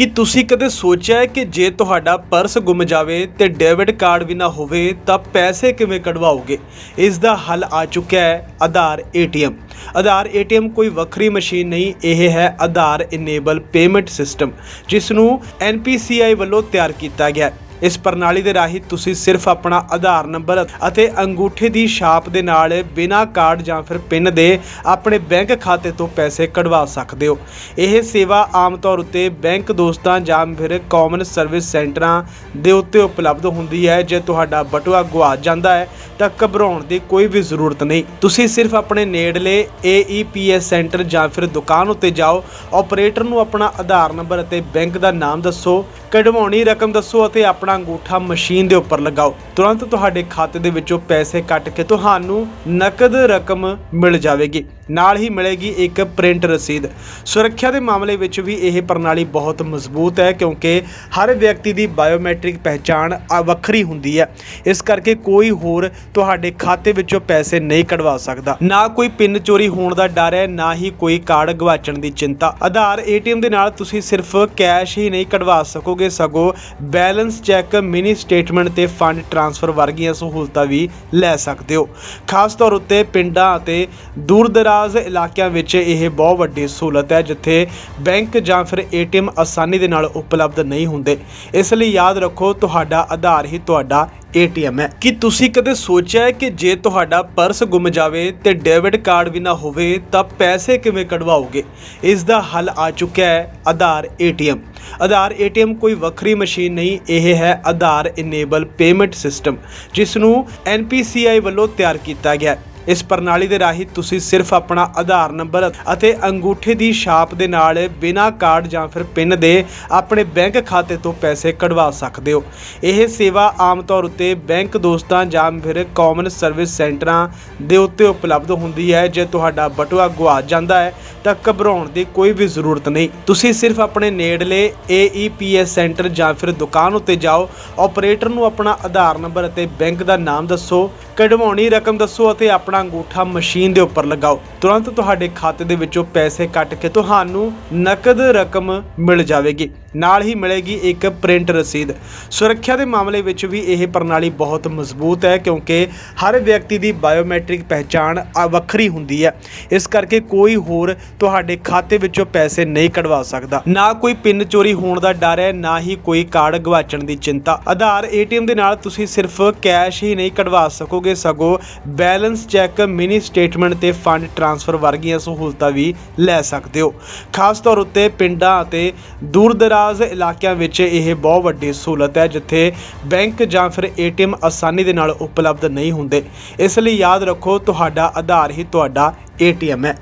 ਕੀ ਤੁਸੀਂ ਕਦੇ ਸੋਚਿਆ ਹੈ ਕਿ ਜੇ ਤੁਹਾਡਾ ਪਰਸ ਗੁੰਮ ਜਾਵੇ ਤੇ ਡੈਬਿਟ ਕਾਰਡ ਵੀ ਨਾ ਹੋਵੇ, ਤਾਂ ਪੈਸੇ ਕਿਵੇਂ ਕਢਵਾਓਗੇ? ਇਸ ਦਾ ਹੱਲ ਆ ਚੁੱਕਿਆ ਹੈ ਆਧਾਰ ਏਟੀਐਮ। ਆਧਾਰ ਏਟੀਐਮ ਕੋਈ ਵੱਖਰੀ ਮਸ਼ੀਨ ਨਹੀਂ, ਇਹ ਹੈ ਆਧਾਰ ਇਨੇਬਲ ਪੇਮੈਂਟ ਸਿਸਟਮ ਜਿਸ ਨੂੰ NPCI ਵੱਲੋਂ ਤਿਆਰ ਕੀਤਾ ਗਿਆ ਹੈ। ਇਸ ਪ੍ਰਣਾਲੀ ਦੇ ਰਾਹੀਂ ਤੁਸੀਂ ਸਿਰਫ ਆਪਣਾ ਆਧਾਰ ਨੰਬਰ ਅਤੇ ਅੰਗੂਠੇ ਦੀ ਛਾਪ ਦੇ ਨਾਲ ਬਿਨਾਂ ਕਾਰਡ ਜਾਂ ਫਿਰ ਪਿੰਨ ਦੇ ਆਪਣੇ ਬੈਂਕ ਖਾਤੇ ਤੋਂ ਪੈਸੇ ਕਢਵਾ ਸਕਦੇ ਹੋ। ਇਹ ਸੇਵਾ ਆਮ ਤੌਰ ਉੱਤੇ ਬੈਂਕ ਦੋਸਤਾਂ ਜਾਂ ਫਿਰ ਕਾਮਨ ਸਰਵਿਸ ਸੈਂਟਰਾਂ ਦੇ ਉੱਤੇ ਉਪਲਬਧ ਹੁੰਦੀ ਹੈ। ਜੇ ਤੁਹਾਡਾ ਬਟੂਆ ਗੁਆਚ ਜਾਂਦਾ ਹੈ, ਤਾਂ ਘਬਰਾਉਣ ਦੀ ਕੋਈ ਵੀ ਜ਼ਰੂਰਤ ਨਹੀਂ। ਤੁਸੀਂ ਸਿਰਫ ਆਪਣੇ ਨੇੜਲੇ AEPS ਸੈਂਟਰ ਜਾਂ ਫਿਰ ਦੁਕਾਨ ਉੱਤੇ ਜਾਓ। ਆਪਰੇਟਰ ਨੂੰ ਆਪਣਾ ਆਧਾਰ ਨੰਬਰ ਅਤੇ ਬੈਂਕ ਦਾ ਨਾਮ ਦੱਸੋ। ਕਢਵਾਉਣੀ ਰਕਮ ਦੱਸੋ ਅਤੇ ਆਪਣਾ ਅੰਗੂਠਾ ਮਸ਼ੀਨ ਦੇ ਉੱਪਰ ਲਗਾਓ। ਤੁਰੰਤ ਤੁਹਾਡੇ ਖਾਤੇ ਦੇ ਵਿੱਚੋਂ ਪੈਸੇ ਕੱਟ ਕੇ ਤੁਹਾਨੂੰ ਨਕਦ ਰਕਮ ਮਿਲ ਜਾਵੇਗੀ। ਨਾਲ ਹੀ ਮਿਲੇਗੀ ਇੱਕ ਪ੍ਰਿੰਟ ਰਸੀਦ। ਸੁਰੱਖਿਆ ਦੇ ਮਾਮਲੇ ਵਿੱਚ ਵੀ ਇਹ ਪ੍ਰਣਾਲੀ ਬਹੁਤ ਮਜ਼ਬੂਤ ਹੈ ਕਿਉਂਕਿ ਹਰ ਵਿਅਕਤੀ ਦੀ ਬਾਇਓਮੈਟ੍ਰਿਕ ਪਹਿਚਾਣ ਆ ਵੱਖਰੀ ਹੁੰਦੀ ਹੈ। ਇਸ ਕਰਕੇ ਕੋਈ ਹੋਰ ਤੁਹਾਡੇ ਖਾਤੇ ਵਿੱਚੋਂ ਪੈਸੇ ਨਹੀਂ ਕਢਵਾ ਸਕਦਾ। ਨਾ ਕੋਈ ਪਿੰਨ ਚੋਰੀ ਹੋਣ ਦਾ ਡਰ ਹੈ, ਨਾ ਹੀ ਕੋਈ ਕਾਰਡ ਗਵਾਚਣ ਦੀ ਚਿੰਤਾ। ਆਧਾਰ ਏਟੀਐਮ ਦੇ ਨਾਲ ਤੁਸੀਂ ਸਿਰਫ ਕੈਸ਼ ਹੀ ਨਹੀਂ ਕਢਵਾ ਸਕੋਗੇ, ਸਗੋਂ ਬੈਲੈਂਸ ਚੈੱਕ, ਮਿਨੀ ਸਟੇਟਮੈਂਟ ਤੇ ਫੰਡ ਟ੍ਰਾਂਸਫਰ ਵਰਗੀਆਂ ਸਹੂਲਤਾਂ ਵੀ ਲੈ ਸਕਦੇ ਹੋ। ਖਾਸ ਤੌਰ ਉੱਤੇ ਪਿੰਡਾਂ ਅਤੇ ਦੂਰ ਦਰਾਜ਼ ਇਲਾਕਿਆਂ ਵਿੱਚ ਇਹ ਬਹੁਤ ਵੱਡੀ ਸਹੂਲਤ ਹੈ, ਜਿੱਥੇ ਬੈਂਕ ਜਾਂ ਫਿਰ ਏਟੀਐਮ ਆਸਾਨੀ ਦੇ ਨਾਲ ਉਪਲਬਧ ਨਹੀਂ ਹੁੰਦੇ। ਇਸ ਲਈ ਯਾਦ ਰੱਖੋ, ਤੁਹਾਡਾ ਆਧਾਰ ਹੀ ਤੁਹਾਡਾ ਏਟੀਐਮ ਹੈ। ਕੀ ਤੁਸੀਂ ਕਦੇ ਸੋਚਿਆ ਹੈ ਕਿ ਜੇ ਤੁਹਾਡਾ ਪਰਸ ਗੁੰਮ ਜਾਵੇ ਤੇ ਡੈਬਿਟ ਕਾਰਡ ਵੀ ਨਾ ਹੋਵੇ, ਤਾਂ ਪੈਸੇ ਕਿਵੇਂ ਕਢਵਾਓਗੇ? ਇਸ ਦਾ ਹੱਲ ਆ ਚੁੱਕਿਆ ਹੈ, ਆਧਾਰ ਏਟੀਐਮ। ਆਧਾਰ ਏਟੀਐਮ ਕੋਈ ਵੱਖਰੀ ਮਸ਼ੀਨ ਨਹੀਂ, ਇਹ ਹੈ ਆਧਾਰ ਇਨੇਬਲ ਪੇਮੈਂਟ ਸਿਸਟਮ ਜਿਸ ਨੂੰ NPCI ਵੱਲੋਂ ਤਿਆਰ ਕੀਤਾ ਗਿਆ ਹੈ। ਇਸ ਪ੍ਰਣਾਲੀ ਦੇ ਰਾਹੀਂ ਤੁਸੀਂ ਸਿਰਫ ਆਪਣਾ ਆਧਾਰ ਨੰਬਰ ਅਤੇ ਅੰਗੂਠੇ ਦੀ ਛਾਪ ਦੇ ਨਾਲ ਬਿਨਾਂ ਕਾਰਡ ਜਾਂ ਫਿਰ ਪਿੰਨ ਦੇ ਆਪਣੇ ਬੈਂਕ ਖਾਤੇ ਤੋਂ ਪੈਸੇ ਕਢਵਾ ਸਕਦੇ ਹੋ। ਇਹ ਸੇਵਾ ਆਮ ਤੌਰ ਉੱਤੇ ਬੈਂਕ ਦੋਸਤਾਂ ਜਾਂ ਫਿਰ ਕਾਮਨ ਸਰਵਿਸ ਸੈਂਟਰਾਂ ਦੇ ਉੱਤੇ ਉਪਲਬਧ ਹੁੰਦੀ ਹੈ, ਜੇ ਤੁਹਾਡਾ ਬਟੂਆ ਗੁਆਚ ਜਾਂਦਾ ਹੈ। ਤਾਂ ਘਬਰਾਉਣ ਦੀ ਕੋਈ ਵੀ ਜ਼ਰੂਰਤ ਨਹੀਂ। ਤੁਸੀਂ ਸਿਰਫ ਆਪਣੇ ਨੇੜਲੇ AEPS ਸੈਂਟਰ ਜਾਂ ਫਿਰ ਦੁਕਾਨ ਉੱਤੇ ਜਾਓ। ਆਪਰੇਟਰ ਨੂੰ ਆਪਣਾ ਆਧਾਰ ਨੰਬਰ ਅਤੇ ਬੈਂਕ ਦਾ ਨਾਮ ਦੱਸੋ। ਕਢਵਾਉਣੀ ਰਕਮ ਦੱਸੋ ਅਤੇ ਆਪਣਾ ਅੰਗੂਠਾ ਮਸ਼ੀਨ ਦੇ ਉੱਪਰ ਲਗਾਓ। ਤੁਰੰਤ ਤੁਹਾਡੇ ਖਾਤੇ ਦੇ ਵਿੱਚੋਂ ਪੈਸੇ ਕੱਟ ਕੇ ਤੁਹਾਨੂੰ ਨਕਦ ਰਕਮ ਮਿਲ ਜਾਵੇਗੀ। ਨਾਲ ਹੀ ਮਿਲੇਗੀ ਇੱਕ ਪ੍ਰਿੰਟ ਰਸੀਦ। ਸੁਰੱਖਿਆ ਦੇ ਮਾਮਲੇ ਵਿੱਚ ਵੀ ਇਹ ਪ੍ਰਣਾਲੀ ਬਹੁਤ ਮਜ਼ਬੂਤ ਹੈ ਕਿਉਂਕਿ ਹਰ ਵਿਅਕਤੀ ਦੀ ਬਾਇਓਮੈਟ੍ਰਿਕ ਪਹਿਚਾਣ ਆ ਵੱਖਰੀ ਹੁੰਦੀ ਹੈ। ਇਸ ਕਰਕੇ ਕੋਈ ਹੋਰ ਤੁਹਾਡੇ ਖਾਤੇ ਵਿੱਚੋਂ ਪੈਸੇ ਨਹੀਂ ਕਢਵਾ ਸਕਦਾ। ਨਾ ਕੋਈ ਪਿੰਨ ਚੋਰੀ ਹੋਣ ਦਾ ਡਰ ਹੈ, ਨਾ ਹੀ ਕੋਈ ਕਾਰਡ ਗਵਾਚਣ ਦੀ ਚਿੰਤਾ। ਆਧਾਰ ਏਟੀਐਮ ਦੇ ਨਾਲ ਤੁਸੀਂ ਸਿਰਫ ਕੈਸ਼ ਹੀ ਨਹੀਂ ਕਢਵਾ ਸਕੋਗੇ, ਸਗੋਂ ਬੈਲੈਂਸ ਚੈੱਕ, ਮਿਨੀ ਸਟੇਟਮੈਂਟ ਤੇ ਫੰਡ ਟ੍ਰਾਂਸਫਰ ਵਰਗੀਆਂ ਸਹੂਲਤਾਂ ਵੀ ਲੈ ਸਕਦੇ ਹੋ। ਖਾਸ ਤੌਰ ਉੱਤੇ ਪਿੰਡਾਂ ਅਤੇ ਦੂਰ ਦਰਾਜ਼ ਇਲਾਕਿਆਂ ਵਿੱਚ ਇਹ ਬਹੁਤ ਵੱਡੀ ਸਹੂਲਤ ਹੈ, ਜਿੱਥੇ ਬੈਂਕ ਜਾਂ ਫਿਰ ਏਟੀਐਮ ਆਸਾਨੀ ਦੇ ਨਾਲ ਉਪਲਬਧ ਨਹੀਂ ਹੁੰਦੇ। ਇਸ ਲਈ ਯਾਦ ਰੱਖੋ, ਤੁਹਾਡਾ ਆਧਾਰ ਹੀ ਤੁਹਾਡਾ ਏਟੀਐਮ ਹੈ।